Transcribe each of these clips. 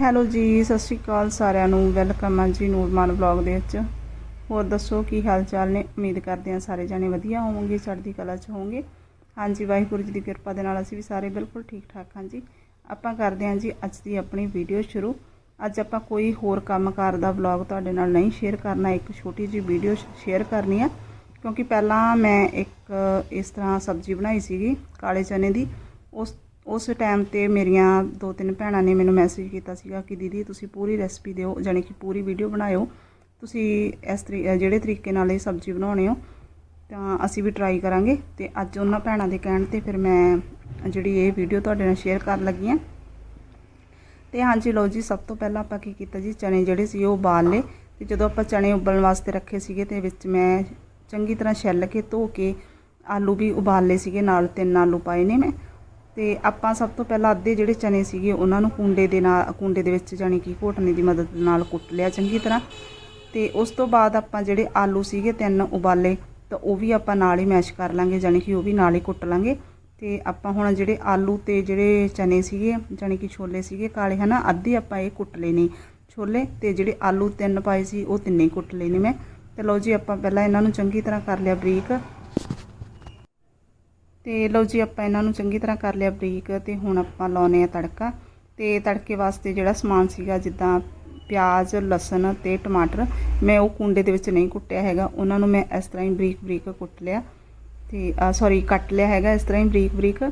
Hello ਜੀ, ਸਤਿ ਸ਼੍ਰੀ ਅਕਾਲ ਸਾਰਿਆਂ ਨੂੰ। ਵੈਲਕਮ ਆ ਜੀ ਨੂਰਮਾਨ ਵਲੌਗ ਦੇ ਵਿੱਚ। ਹੋਰ ਦੱਸੋ ਕੀ ਹਾਲ ਚਾਲ ਨੇ? ਉਮੀਦ ਕਰਦੇ ਹਾਂ ਸਾਰੇ ਜਾਣੇ ਵਧੀਆ ਹੋਵੋਗੇ, ਚੜ੍ਹਦੀ ਕਲਾ 'ਚ ਹੋਵੋਗੇ। ਹਾਂਜੀ, ਵਾਹਿਗੁਰੂ ਜੀ ਦੀ ਕਿਰਪਾ ਦੇ ਨਾਲ ਅਸੀਂ ਵੀ ਸਾਰੇ ਬਿਲਕੁਲ ਠੀਕ ਠਾਕ ਹਾਂ ਜੀ। ਆਪਾਂ ਕਰਦੇ ਹਾਂ ਜੀ ਅੱਜ ਦੀ ਆਪਣੀ ਵੀਡੀਓ ਸ਼ੁਰੂ। ਅੱਜ ਆਪਾਂ ਕੋਈ ਹੋਰ ਕੰਮਕਾਰ ਦਾ ਵਲੌਗ ਤੁਹਾਡੇ ਨਾਲ ਨਹੀਂ ਸ਼ੇਅਰ ਕਰਨਾ, ਇੱਕ ਛੋਟੀ ਜਿਹੀ ਵੀਡੀਓ ਸ਼ੇਅਰ ਕਰਨੀ ਆ। ਕਿਉਂਕਿ ਪਹਿਲਾਂ ਮੈਂ ਇੱਕ ਇਸ ਤਰ੍ਹਾਂ ਸਬਜ਼ੀ ਬਣਾਈ ਸੀਗੀ, ਕਾਲੇ ਚਨੇ ਦੀ। ਉਸ ਉਸ ਟਾਈਮ ਤੇ ਮੇਰੀਆਂ ਦੋ ਤਿੰਨ ਭੈਣਾਂ ਨੇ ਮੈਨੂੰ ਮੈਸੇਜ ਕੀਤਾ ਸੀਗਾ ਕਿ ਦੀਦੀ ਤੁਸੀਂ ਪੂਰੀ ਰੈਸਪੀ ਦਿਓ, ਜਾਣੀ ਕਿ ਪੂਰੀ ਵੀਡੀਓ ਬਣਾਇਓ। ਤੁਸੀਂ ਇਸ ਤਰੀ ਜਿਹੜੇ ਤਰੀਕੇ ਨਾਲ ਇਹ ਸਬਜ਼ੀ ਬਣਾਉਣੇ ਹੋ, ਤਾਂ ਅਸੀਂ ਵੀ ਟਰਾਈ ਕਰਾਂਗੇ। ਤੇ ਅੱਜ ਉਹਨਾਂ ਭੈਣਾਂ ਦੇ ਕਹਿਣ ਤੇ ਫਿਰ ਮੈਂ ਜਿਹੜੀ ਇਹ ਵੀਡੀਓ ਤੁਹਾਡੇ ਨਾਲ ਸ਼ੇਅਰ ਕਰਨ ਲੱਗੀ ਹਾਂ। ਤੇ ਹਾਂਜੀ, ਲਓ ਜੀ, ਸਭ ਤੋਂ ਪਹਿਲਾਂ ਆਪਾਂ ਕੀ ਕੀਤਾ ਜੀ, ਚਨੇ ਜਿਹੜੇ ਸੀ ਉਹ ਉਬਾਲ ਲਏ। ਤੇ ਜਦੋਂ ਆਪਾਂ ਚਨੇ ਉਬਲਣ ਵਾਸਤੇ ਰੱਖੇ ਸੀਗੇ, ਤੇ ਵਿੱਚ ਮੈਂ ਚੰਗੀ ਤਰ੍ਹਾਂ ਛਿੱਲ ਕੇ ਧੋ ਕੇ ਆਲੂ ਵੀ ਉਬਾਲ ਲਏ ਸੀਗੇ, ਨਾਲ ਤਿੰਨ ਆਲੂ ਪਾਏ ਨੇ ਮੈਂ। ਤੇ ਆਪਾਂ ਸਭ ਤੋਂ ਪਹਿਲਾਂ ਅੱਧੇ ਜਿਹੜੇ ਚਨੇ ਸੀਗੇ, ਉਹਨਾਂ ਨੂੰ ਕੁੰਡੇ ਦੇ ਨਾਲ, ਕੁੰਡੇ ਦੇ ਵਿੱਚ ਜਾਣੀ ਕਿ ਘੋਟਣੇ ਦੀ ਮਦਦ ਨਾਲ ਕੁੱਟ ਲਿਆ ਚੰਗੀ ਤਰ੍ਹਾਂ। ਤੇ ਉਸ ਤੋਂ ਬਾਅਦ ਆਪਾਂ ਜਿਹੜੇ ਆਲੂ ਸੀਗੇ, ਤਿੰਨ ਉਬਾਲੇ, ਤਾਂ ਉਹ ਵੀ ਆਪਾਂ ਨਾਲ ਹੀ ਮੈਸ਼ ਕਰ ਲਾਂਗੇ, ਜਾਣੀ ਕਿ ਉਹ ਵੀ ਨਾਲ ਹੀ ਕੁੱਟ ਲਾਂਗੇ। ਤੇ ਆਪਾਂ ਹੁਣ ਜਿਹੜੇ ਆਲੂ ਤੇ ਜਿਹੜੇ ਚਨੇ ਸੀਗੇ, ਜਾਣੀ ਕਿ ਛੋਲੇ ਸੀਗੇ, ਕਾਲੇ, ਹਨਾ, ਅੱਧੇ ਆਪਾਂ ਇਹ ਕੁੱਟ ਲਏ ਨੇ ਛੋਲੇ, ਤੇ ਜਿਹੜੇ ਆਲੂ ਤਿੰਨ ਪਾਏ ਸੀ, ਉਹ ਤਿੰਨੇ ਕੁੱਟ ਲਏ ਨੇ ਮੈਂ। ਤੇ ਲਓ ਜੀ, ਆਪਾਂ ਪਹਿਲਾਂ ਇਹਨਾਂ ਨੂੰ ਚੰਗੀ ਤਰ੍ਹਾਂ ਕਰ ਲਿਆ ਬਰੀਕ। ਤੇ ਲਓ ਜੀ, ਆਪਾਂ ਇਹਨਾਂ ਨੂੰ ਚੰਗੀ ਤਰ੍ਹਾਂ ਕਰ ਲਿਆ ਬਰੀਕ ਤੇ ਹੁਣ ਆਪਾਂ ਲਾਉਨੇ ਆ ਤੜਕਾ। ਤੇ ਤੜਕੇ ਵਾਸਤੇ ਜਿਹੜਾ ਸਮਾਨ ਸੀਗਾ, ਜਿੱਦਾਂ ਪਿਆਜ਼, ਲਸਣ ਤੇ ਟਮਾਟਰ, ਮੈਂ ਉਹ ਕੁੰਡੇ ਦੇ ਵਿੱਚ ਨਹੀਂ ਕੁੱਟਿਆ ਹੈਗਾ। ਉਹਨਾਂ ਨੂੰ ਮੈਂ ਇਸ ਤਰ੍ਹਾਂ ਹੀ ਬਰੀਕ ਬਰੀਕ ਕੁੱਟ ਲਿਆ। ਤੇ ਸੌਰੀ ਕੱਟ ਲਿਆ ਹੈਗਾ, ਇਸ ਤਰ੍ਹਾਂ ਹੀ ਬਰੀਕ ਬਰੀਕ।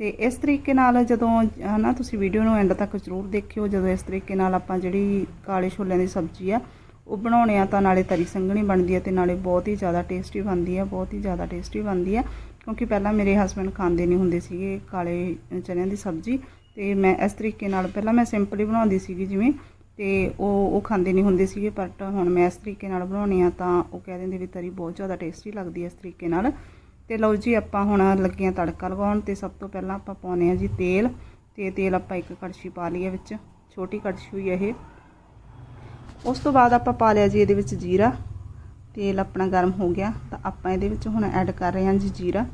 ਤੇ ਇਸ ਤਰੀਕੇ ਨਾਲ ਜਦੋਂ, ਹਨਾ, ਤੁਸੀਂ ਵੀਡੀਓ ਨੂੰ ਐਂਡ ਤੱਕ ਜ਼ਰੂਰ ਦੇਖਿਓ, ਜਦੋਂ ਇਸ ਤਰੀਕੇ ਨਾਲ ਆਪਾਂ ਜਿਹੜੀ ਕਾਲੇ ਛੋਲਿਆਂ ਦੀ ਸਬਜ਼ੀ ਆ, ਉਹ ਬਣਾਉਣੇ ਆ ਤਾਂ ਨਾਲੇ ਤਰੀ ਸੰਘਣੀ ਬਣਦੀ ਹੈ ਤੇ ਨਾਲੇ ਬਹੁਤ ਹੀ ਜ਼ਿਆਦਾ ਟੇਸਟੀ ਬਣਦੀ ਹੈ ਬਹੁਤ ਹੀ ਜ਼ਿਆਦਾ ਟੇਸਟੀ ਬਣਦੀ ਹੈ ਕਿਉਂਕਿ ਪਹਿਲਾਂ ਮੇਰੇ ਹਸਬੰਡ ਖਾਂਦੇ ਨਹੀਂ ਹੁੰਦੇ ਸੀਗੇ ਕਾਲੇ ਚਨਿਆਂ ਦੀ ਸਬਜ਼ੀ ਤੇ ਮੈਂ ਇਸ ਤਰੀਕੇ ਨਾਲ ਪਹਿਲਾਂ ਮੈਂ ਸਿੰਪਲ ਹੀ ਬਣਾਉਂਦੀ ਸੀਗੀ ਜਿਵੇਂ ਤੇ ਉਹ ਉਹ ਖਾਂਦੇ ਨਹੀਂ ਹੁੰਦੇ ਸੀਗੇ ਬਟ ਹੁਣ ਮੈਂ ਇਸ ਤਰੀਕੇ ਨਾਲ ਬਣਾਉਣੀ ਆ ਤਾਂ ਉਹ ਕਹਿ ਦਿੰਦੇ ਵੀ ਤਰੀ ਬਹੁਤ ਜ਼ਿਆਦਾ ਟੇਸਟੀ ਲੱਗਦੀ ਹੈ ਇਸ ਤਰੀਕੇ ਨਾਲ। ਤੇ ਲਓ ਜੀ, ਆਪਾਂ ਹੁਣ ਲੱਗੀਆਂ ਤੜਕਾ ਲਗਾਉਣ ਤੇ ਸਭ ਤੋਂ ਪਹਿਲਾਂ ਆਪਾਂ ਪਾਉਨੇ ਆ ਜੀ ਤੇਲ ਤੇ ਤੇਲ ਆਪਾਂ ਇੱਕ ਕੜਛੀ ਪਾ ਲਈ ਹੈ ਵਿੱਚ, ਛੋਟੀ ਕੜਛੀ ਹੋਈ ਹੈ ਇਹ। ਉਸ ਤੋਂ ਬਾਅਦ ਆਪਾਂ ਪਾ ਲਿਆ ਜੀ ਇਹਦੇ ਵਿੱਚ ਜੀਰਾ। ਤੇਲ ਆਪਣਾ ਗਰਮ ਹੋ ਗਿਆ ਤਾਂ ਆਪਾਂ ਇਹਦੇ ਵਿੱਚ ਹੁਣ ਐਡ ਕਰ ਰਹੇ ਹਾਂ ਜੀ ਜੀਰਾ।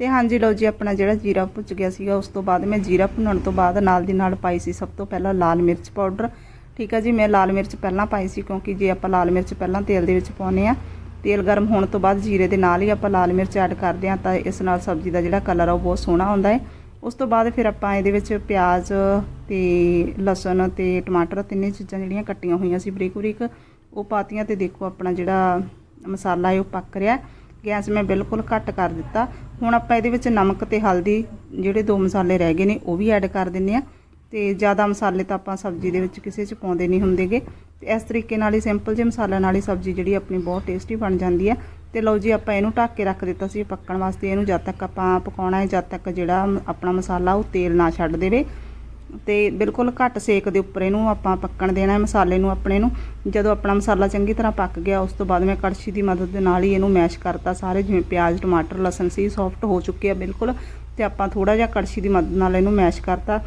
ਤੇ ਹਾਂਜੀ ਲਓ ਜੀ, ਆਪਣਾ ਜਿਹੜਾ ਜੀਰਾ ਭੁੱਜ ਗਿਆ ਸੀਗਾ, ਉਸ ਤੋਂ ਬਾਅਦ ਮੈਂ ਜੀਰਾ ਭੁੰਨਣ ਤੋਂ ਬਾਅਦ ਨਾਲ ਦੀ ਨਾਲ ਪਾਈ ਸੀ ਸਭ ਤੋਂ ਪਹਿਲਾਂ ਲਾਲ ਮਿਰਚ ਪਾਊਡਰ। ਠੀਕ ਹੈ ਜੀ, ਮੈਂ ਲਾਲ ਮਿਰਚ ਪਹਿਲਾਂ ਪਾਈ ਸੀ ਕਿਉਂਕਿ ਜੇ ਆਪਾਂ ਲਾਲ ਮਿਰਚ ਪਹਿਲਾਂ ਤੇਲ ਦੇ ਵਿੱਚ ਪਾਉਨੇ ਆ, ਤੇਲ ਗਰਮ ਹੋਣ ਤੋਂ ਬਾਅਦ ਜੀਰੇ ਦੇ ਨਾਲ ਹੀ ਆਪਾਂ ਲਾਲ ਮਿਰਚ ਐਡ ਕਰਦੇ ਆ ਤਾਂ ਇਸ ਨਾਲ ਸਬਜ਼ੀ ਦਾ ਜਿਹੜਾ ਕਲਰ ਆ ਉਹ ਬਹੁਤ ਸੋਹਣਾ ਹੁੰਦਾ ਹੈ ਉਸ ਤੋਂ ਬਾਅਦ ਫਿਰ ਆਪਾਂ ਇਹਦੇ ਵਿੱਚ ਪਿਆਜ਼ ਤੇ ਲਸਣ ਤੇ ਟਮਾਟਰ ਤਿੰਨੇ ਚੀਜ਼ਾਂ ਜਿਹੜੀਆਂ ਕੱਟੀਆਂ ਹੋਈਆਂ ਸੀ ਬਰੀਕ ਬਰੀਕ ਉਹ ਪਾਤੀਆਂ ਤੇ ਦੇਖੋ ਆਪਣਾ ਜਿਹੜਾ ਮਸਾਲਾ ਹੈ ਉਹ ਪੱਕ ਰਿਹਾ। ਗੈਸ ਮੈਂ ਬਿਲਕੁਲ ਘੱਟ ਕਰ ਦਿੱਤਾ। ਹੁਣ ਆਪਾਂ ਇਹਦੇ ਵਿੱਚ ਨਮਕ ਤੇ ਹਲਦੀ ਜਿਹੜੇ ਦੋ ਮਸਾਲੇ ਰਹਿ ਗਏ ਨੇ, ਉਹ ਵੀ ਐਡ ਕਰ ਦਿੰਨੇ ਆ ਤੇ ਜ਼ਿਆਦਾ ਮਸਾਲੇ ਤਾਂ ਆਪਾਂ ਸਬਜ਼ੀ ਦੇ ਵਿੱਚ ਕਿਸੇ 'ਚ ਪਾਉਂਦੇ ਨਹੀਂ ਹੁੰਦੇਗੇ। ਤੇ ਇਸ ਤਰੀਕੇ ਨਾਲ ਹੀ ਸਿੰਪਲ ਜਿਹੇ ਮਸਾਲਿਆਂ ਨਾਲ ਹੀ ਸਬਜ਼ੀ ਜਿਹੜੀ ਆਪਣੀ ਬਹੁਤ ਟੇਸਟੀ ਬਣ ਜਾਂਦੀ ਹੈ। ਤੇ ਲਓ ਜੀ, ਆਪਾਂ ਇਹਨੂੰ ਢੱਕ ਕੇ ਰੱਖ ਦਿੱਤਾ ਸੀ ਪੱਕਣ ਵਾਸਤੇ। ਇਹਨੂੰ ਜਦ ਤੱਕ ਆਪਾਂ ਪਕਾਉਣਾ ਹੈ, ਜਦ ਤੱਕ ਜਿਹੜਾ ਆਪਣਾ ਮਸਾਲਾ ਉਹ ਤੇਲ ਨਾ ਛੱਡ ਦੇਵੇ। ਤੇ ਬਿਲਕੁਲ ਘੱਟ ਸੇਕ ਦੇ ਉੱਪਰ ਇਹਨੂੰ ਆਪਾਂ ਪੱਕਣ ਦੇਣਾ ਹੈ ਮਸਾਲੇ ਨੂੰ ਆਪਣੇ ਨੂੰ। ਜਦੋਂ ਆਪਣਾ ਮਸਾਲਾ ਚੰਗੀ ਤਰ੍ਹਾਂ ਪੱਕ ਗਿਆ, ਉਸ ਤੋਂ ਬਾਅਦ ਮੈਂ ਕੜਛੀ ਦੀ ਮਦਦ ਦੇ ਨਾਲ ਹੀ ਇਹਨੂੰ ਮੈਸ਼ ਕਰਤਾ ਸਾਰੇ, ਜਿਵੇਂ ਪਿਆਜ਼, ਟਮਾਟਰ, ਲਸਣ ਸੀ ਸੌਫਟ ਹੋ ਚੁੱਕੇ ਆ ਬਿਲਕੁਲ। ਤੇ ਆਪਾਂ ਥੋੜਾ ਜਿਹਾ ਕੜਛੀ ਦੀ ਮਦਦ ਨਾਲ ਇਹਨੂੰ ਮੈਸ਼ ਕਰਤਾ।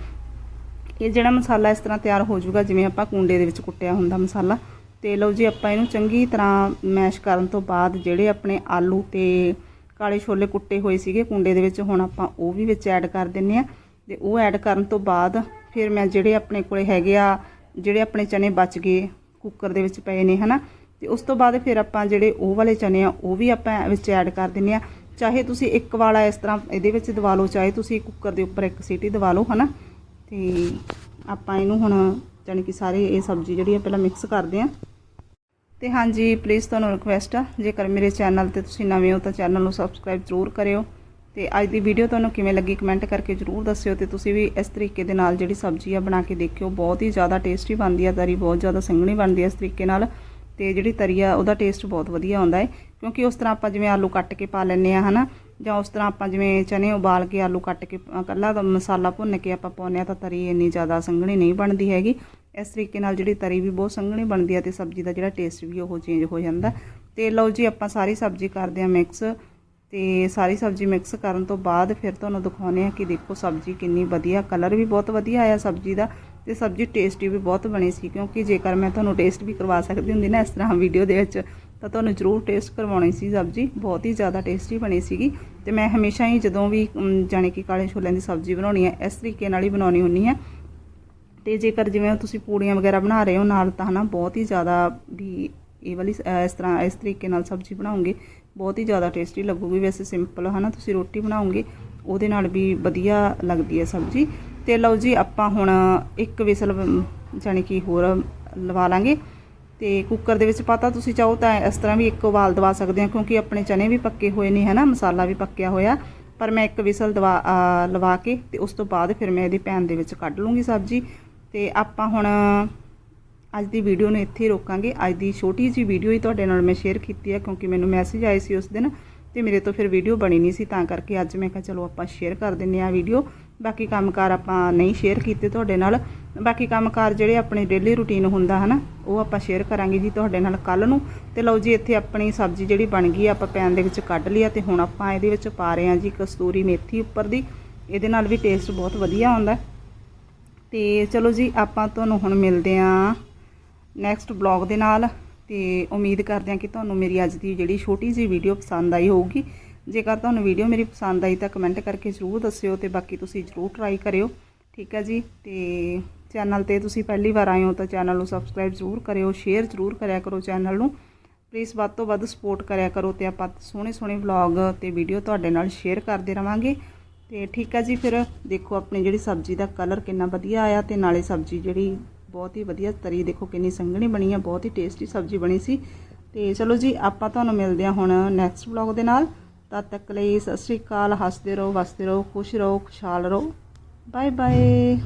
ਇਹ ਜਿਹੜਾ ਮਸਾਲਾ ਇਸ ਤਰ੍ਹਾਂ ਤਿਆਰ ਹੋ ਜਾਊਗਾ, ਜਿਵੇਂ ਆਪਾਂ ਕੁੰਡੇ ਦੇ ਵਿੱਚ ਕੁੱਟਿਆ ਹੁੰਦਾ ਮਸਾਲਾ, ਤੇ ਲਓ ਜੀ ਆਪਾਂ ਇਹਨੂੰ ਚੰਗੀ ਤਰ੍ਹਾਂ ਮੈਸ਼ ਕਰਨ ਤੋਂ ਬਾਅਦ ਜਿਹੜੇ ਆਪਣੇ ਆਲੂ ਤੇ ਕਾਲੇ ਛੋਲੇ ਕੁੱਟੇ ਹੋਏ ਸੀਗੇ ਕੁੰਡੇ ਦੇ ਵਿੱਚ, ਹੁਣ ਆਪਾਂ ਉਹ ਵੀ ਵਿੱਚ ਐਡ ਕਰ ਦਿੰਨੇ ਆ ਤੇ ਉਹ ਐਡ ਕਰਨ ਤੋਂ ਬਾਅਦ ਫਿਰ ਮੈਂ ਜਿਹੜੇ ਆਪਣੇ ਕੋਲੇ ਹੈਗੇ ਆ, ਜਿਹੜੇ ਆਪਣੇ ਚਨੇ ਬਚ ਗਏ ਕੁੱਕਰ ਦੇ ਵਿੱਚ ਪਏ ਨੇ, ਹਨਾ? ਤੇ ਉਸ ਤੋਂ ਬਾਅਦ ਫਿਰ ਆਪਾਂ ਜਿਹੜੇ ਉਹ ਵਾਲੇ ਚਨੇ ਆ, ਉਹ ਵੀ ਆਪਾਂ ਵਿੱਚ ਐਡ ਕਰ ਦਿੰਨੇ ਆ। ਚਾਹੇ ਤੁਸੀਂ ਇੱਕ ਵਾਲਾ ਇਸ ਤਰ੍ਹਾਂ ਇਹਦੇ ਵਿੱਚ ਦਵਾ ਲਓ, ਚਾਹੇ ਤੁਸੀਂ ਕੁੱਕਰ ਦੇ ਉੱਪਰ ਇੱਕ ਸੀਟੀ ਦਵਾ ਲਓ, ਹਨਾ? ਤੇ ਆਪਾਂ ਇਹਨੂੰ ਹੁਣ ਜਾਣੀ ਕਿ ਸਾਰੇ ਇਹ ਸਬਜ਼ੀ ਜਿਹੜੀ ਆ ਪਹਿਲਾਂ ਮਿਕਸ ਕਰਦੇ ਆ। ਤੇ ਹਾਂਜੀ ਪਲੀਜ਼ ਤੁਹਾਨੂੰ ਰਿਕੁਐਸਟ ਆ, ਜੇਕਰ ਮੇਰੇ ਚੈਨਲ ਤੇ ਤੁਸੀਂ ਨਵੇਂ ਹੋ ਤਾਂ ਚੈਨਲ ਨੂੰ ਸਬਸਕ੍ਰਾਈਬ ਜ਼ਰੂਰ ਕਰਿਓ। ਤੇ ਅੱਜ ਦੀ ਵੀਡੀਓ ਤੁਹਾਨੂੰ ਕਿਵੇਂ ਲੱਗੀ ਕਮੈਂਟ ਕਰਕੇ ਜ਼ਰੂਰ ਦੱਸਿਓ ਤੇ ਤੁਸੀਂ ਵੀ ਇਸ ਤਰੀਕੇ ਦੇ ਨਾਲ ਜਿਹੜੀ ਸਬਜ਼ੀ ਆ ਬਣਾ ਕੇ ਦੇਖਿਓ ਬਹੁਤ ਹੀ ਜ਼ਿਆਦਾ ਟੇਸਟੀ ਬਣਦੀ ਆ ਤਰੀ ਬਹੁਤ ਜ਼ਿਆਦਾ ਸੰਘਣੀ ਬਣਦੀ ਆ ਇਸ ਤਰੀਕੇ ਨਾਲ ਤੇ ਜਿਹੜੀ ਤਰੀ ਆ ਉਹਦਾ ਟੇਸਟ ਬਹੁਤ ਵਧੀਆ ਆਉਂਦਾ ਹੈ ਕਿਉਂਕਿ ਉਸ ਤਰ੍ਹਾਂ ਆਪਾਂ ਜਿਵੇਂ ਆਲੂ ਕੱਟ ਕੇ ਪਾ ਲੈਂਦੇ ਆ ਹਨਾ ਜਾਂ ਉਸ ਤਰ੍ਹਾਂ ਆਪਾਂ ਜਿਵੇਂ ਚਨੇ ਉਬਾਲ ਕੇ ਆਲੂ ਕੱਟ ਕੇ ਅ, ਕੱਲਾ ਦਾ ਮਸਾਲਾ ਭੁੰਨ ਕੇ ਆਪਾਂ ਪਾਉਂਦੇ ਆ ਤਾਂ ਤਰੀ ਇੰਨੀ ਜ਼ਿਆਦਾ ਸੰਘਣੀ ਨਹੀਂ ਬਣਦੀ ਹੈਗੀ। ਇਸ ਤਰੀਕੇ ਨਾਲ ਜਿਹੜੀ ਤਰੀ ਵੀ ਬਹੁਤ ਸੰਘਣੀ ਬਣਦੀ ਆ ਤੇ ਸਬਜ਼ੀ ਦਾ ਜਿਹੜਾ ਟੇਸਟ ਵੀ ਉਹ ਚੇਂਜ ਹੋ ਜਾਂਦਾ। ਤੇ ਲਓ ਜੀ ਆਪਾਂ ਸਾਰੀ ਸਬਜ਼ੀ ਕਰਦੇ ਆ ਮਿਕਸ ਤੇ ਸਾਰੀ ਸਬਜ਼ੀ ਮਿਕਸ ਕਰਨ ਤੋਂ ਬਾਅਦ ਫਿਰ ਤੁਹਾਨੂੰ ਦਿਖਾਉਂਦੇ ਆ ਕਿ ਦੇਖੋ ਸਬਜ਼ੀ ਕਿੰਨੀ ਵਧੀਆ ਕਲਰ ਵੀ ਬਹੁਤ ਵਧੀਆ ਆਇਆ ਸਬਜ਼ੀ ਦਾ ਤੇ ਸਬਜ਼ੀ ਟੇਸਟੀ ਵੀ ਬਹੁਤ ਬਣੀ ਸੀ ਕਿਉਂਕਿ ਜੇਕਰ ਮੈਂ ਤੁਹਾਨੂੰ ਟੇਸਟ ਵੀ ਕਰਵਾ ਸਕਦੀ ਹੁੰਦੀ ਨਾ ਇਸ ਤਰ੍ਹਾਂ ਵੀਡੀਓ ਦੇ ਵਿੱਚ ਤਾਂ ਤੁਹਾਨੂੰ ਜ਼ਰੂਰ ਟੇਸਟ ਕਰਵਾਉਣੀ ਸੀ ਸਬਜ਼ੀ ਬਹੁਤ ਹੀ ਜ਼ਿਆਦਾ ਟੇਸਟੀ ਬਣੀ ਸੀਗੀ ਤੇ ਮੈਂ ਹਮੇਸ਼ਾ ਹੀ ਜਦੋਂ ਵੀ ਅਮ, ਜਾਣੀ ਕਿ ਕਾਲੇ ਛੋਲਿਆਂ ਦੀ ਸਬਜ਼ੀ ਬਣਾਉਣੀ ਹੈ ਇਸ ਤਰੀਕੇ ਨਾਲ ਹੀ ਬਣਾਉਣੀ ਹੁੰਦੀ ਹੈ। ਤੇ ਜੇਕਰ ਜਿਵੇਂ ਤੁਸੀਂ ਪੂੜੀਆਂ ਵਗੈਰਾ ਬਣਾ ਰਹੇ ਹੋ ਨਾਲ ਤਾਂ ਹਨਾ ਬਹੁਤ ਹੀ ਜ਼ਿਆਦਾ ਵੀ ਇਹ ਵਾਲੀ ਇਸ ਤਰ੍ਹਾਂ ਇਸ ਤਰੀਕੇ ਨਾਲ ਸਬਜ਼ੀ ਬਣਾਉਂਗੇ। ਬਹੁਤ ਹੀ ਜ਼ਿਆਦਾ ਟੇਸਟੀ ਲੱਗੂਗੀ। ਵੈਸੇ ਸਿੰਪਲ ਹਨਾ, ਤੁਸੀਂ ਰੋਟੀ ਬਣਾਉਂਗੇ ਉਹਦੇ ਨਾਲ ਵੀ ਵਧੀਆ ਲੱਗਦੀ ਹੈ ਸਬਜ਼ੀ। ਤੇ ਲਓ ਜੀ, ਆਪਾਂ ਹੁਣ ਇੱਕ ਵਿਸਲ, ਜਾਣੀ ਕਿ ਹੋਰ ਲਵਾ ਲਾਂਗੇ। ਤੇ ਕੁੱਕਰ ਦੇ ਵਿੱਚ ਪਤਾ, ਤੁਸੀਂ ਚਾਹੋ ਤਾਂ ਇਸ ਤਰ੍ਹਾਂ ਵੀ ਇੱਕ ਉਬਾਲ ਦਵਾ ਸਕਦੇ ਹੋ, ਕਿਉਂਕਿ ਆਪਣੇ ਚਨੇ ਵੀ ਪੱਕੇ ਹੋਏ ਨੇ, ਹਨਾ, ਮਸਾਲਾ ਵੀ ਪੱਕਿਆ ਹੋਇਆ। ਪਰ ਮੈਂ ਇੱਕ ਵਿਸਲ ਦਵਾ ਲਵਾ ਕੇ ਤੇ ਉਸ ਤੋਂ ਬਾਅਦ ਫਿਰ ਮੈਂ ਇਹਦੀ ਪੈਨ ਦੇ ਵਿੱਚ ਕੱਢ ਲੂੰਗੀ ਸਬਜ਼ੀ। ਤੇ ਆਪਾਂ ਹੁਣ ਅੱਜ ਦੀ ਵੀਡੀਓ ਨੂੰ ਇੱਥੇ ਹੀ ਰੋਕਾਂਗੇ। ਅੱਜ ਦੀ ਛੋਟੀ ਜੀ ਵੀਡੀਓ ਹੀ ਤੁਹਾਡੇ ਨਾਲ ਮੈਂ ਸ਼ੇਅਰ ਕੀਤੀ ਹੈ ਕਿਉਂਕਿ ਮੈਨੂੰ ਮੈਸੇਜ ਆਏ ਸੀ ਉਸ ਦਿਨ ਤੇ ਮੇਰੇ ਤੋਂ ਫਿਰ ਵੀਡੀਓ ਬਣੀ ਨਹੀਂ ਸੀ ਤਾਂ ਕਰਕੇ ਅੱਜ ਮੈਂ ਕਿਹਾ ਚਲੋ ਆਪਾਂ ਸ਼ੇਅਰ ਕਰ ਦਿੰਨੇ ਆ ਵੀਡੀਓ ਬਾਕੀ ਕੰਮਕਾਰ ਆਪਾਂ ਨਹੀਂ ਸ਼ੇਅਰ ਕੀਤੇ ਤੁਹਾਡੇ ਨਾਲ। ਬਾਕੀ ਕੰਮਕਾਰ ਜਿਹੜੇ ਆਪਣੇ ਡੇਲੀ ਰੁਟੀਨ ਹੁੰਦਾ ਹਨਾ ਉਹ ਆਪਾਂ ਸ਼ੇਅਰ ਕਰਾਂਗੇ ਜੀ ਤੁਹਾਡੇ ਨਾਲ ਕੱਲ ਨੂੰ। ਤੇ ਲਓ ਜੀ ਇੱਥੇ ਆਪਣੀ ਸਬਜ਼ੀ ਜਿਹੜੀ ਬਣ ਗਈ ਆ, ਆਪਾਂ ਪੈਨ ਦੇ ਵਿੱਚ ਕੱਢ ਲਿਆ ਆ ਤੇ ਹੁਣ ਆਪਾਂ ਇਹਦੇ ਵਿੱਚ ਪਾ ਰਹੇ ਹਾਂ ਜੀ ਕਸਤੂਰੀ ਮੇਥੀ ਉੱਪਰ ਦੀ। ਇਹਦੇ ਨਾਲ ਵੀ ਟੇਸਟ ਬਹੁਤ ਵਧੀਆ ਆਉਂਦਾ। ਤੇ ਚਲੋ ਜੀ ਆਪਾਂ ਤੁਹਾਨੂੰ ਹੁਣ ਮਿਲਦੇ ਆਂ ਨੈਕਸਟ ਬਲੌਗ ਦੇ ਨਾਲ ਤੇ ਉਮੀਦ ਕਰਦੇ ਹਾਂ ਕਿ ਤੁਹਾਨੂੰ ਮੇਰੀ ਅੱਜ ਦੀ ਜਿਹੜੀ ਛੋਟੀ ਜਿਹੀ ਵੀਡੀਓ ਪਸੰਦ ਆਈ ਹੋਊਗੀ। ਜੇਕਰ ਤੁਹਾਨੂੰ ਵੀਡੀਓ ਮੇਰੀ ਪਸੰਦ ਆਈ ਤਾਂ ਕਮੈਂਟ ਕਰਕੇ ਜ਼ਰੂਰ ਦੱਸਿਓ ਤੇ ਬਾਕੀ ਤੁਸੀਂ ਜ਼ਰੂਰ ਟਰਾਈ ਕਰਿਓ। ਠੀਕ ਹੈ ਜੀ? ਤੇ ਚੈਨਲ ਤੇ ਤੁਸੀਂ ਪਹਿਲੀ ਵਾਰ ਆਏ ਹੋ ਤਾਂ ਚੈਨਲ ਨੂੰ ਸਬਸਕ੍ਰਾਈਬ ਜ਼ਰੂਰ ਕਰਿਓ ਸ਼ੇਅਰ ਜ਼ਰੂਰ ਕਰਿਆ ਕਰੋ ਚੈਨਲ ਨੂੰ। ਪਲੀਜ਼ ਵੱਧ ਤੋਂ ਵੱਧ ਸਪੋਰਟ ਕਰਿਆ ਕਰੋ ਤੇ ਆਪਾਂ ਸੋਹਣੇ ਸੋਹਣੇ ਵਲੌਗ ਤੇ ਵੀਡੀਓ ਤੁਹਾਡੇ ਨਾਲ ਸ਼ੇਅਰ ਕਰਦੇ ਰਵਾਂਗੇ। ਤੇ ਠੀਕ ਹੈ ਜੀ, ਫਿਰ ਦੇਖੋ ਆਪਣੀ ਜਿਹੜੀ ਸਬਜ਼ੀ ਦਾ ਕਲਰ ਕਿੰਨਾ ਵਧੀਆ ਆਇਆ ਤੇ ਨਾਲੇ ਸਬਜ਼ੀ ਜਿਹੜੀ ਬਹੁਤ ਹੀ ਵਧੀਆ ਤਰੀ, ਦੇਖੋ ਕਿੰਨੀ ਸੰਘਣੀ ਬਣੀ ਆ, ਬਹੁਤ ਹੀ ਟੇਸਟੀ ਸਬਜ਼ੀ ਬਣੀ ਸੀ। ਤੇ ਚਲੋ ਜੀ, ਆਪਾਂ ਤੁਹਾਨੂੰ ਮਿਲਦੇ ਹਾਂ ਹੁਣ ਨੈਕਸਟ ਵਲੌਗ ਦੇ ਨਾਲ। ਤਦ ਤੱਕ ਲਈ ਸਤਿ ਸ਼੍ਰੀ ਅਕਾਲ, ਹੱਸਦੇ ਰਹੋ, ਵਸਦੇ ਰਹੋ, ਖੁਸ਼ ਰਹੋ, ਖੁਸ਼ਹਾਲ ਰਹੋ। Bye bye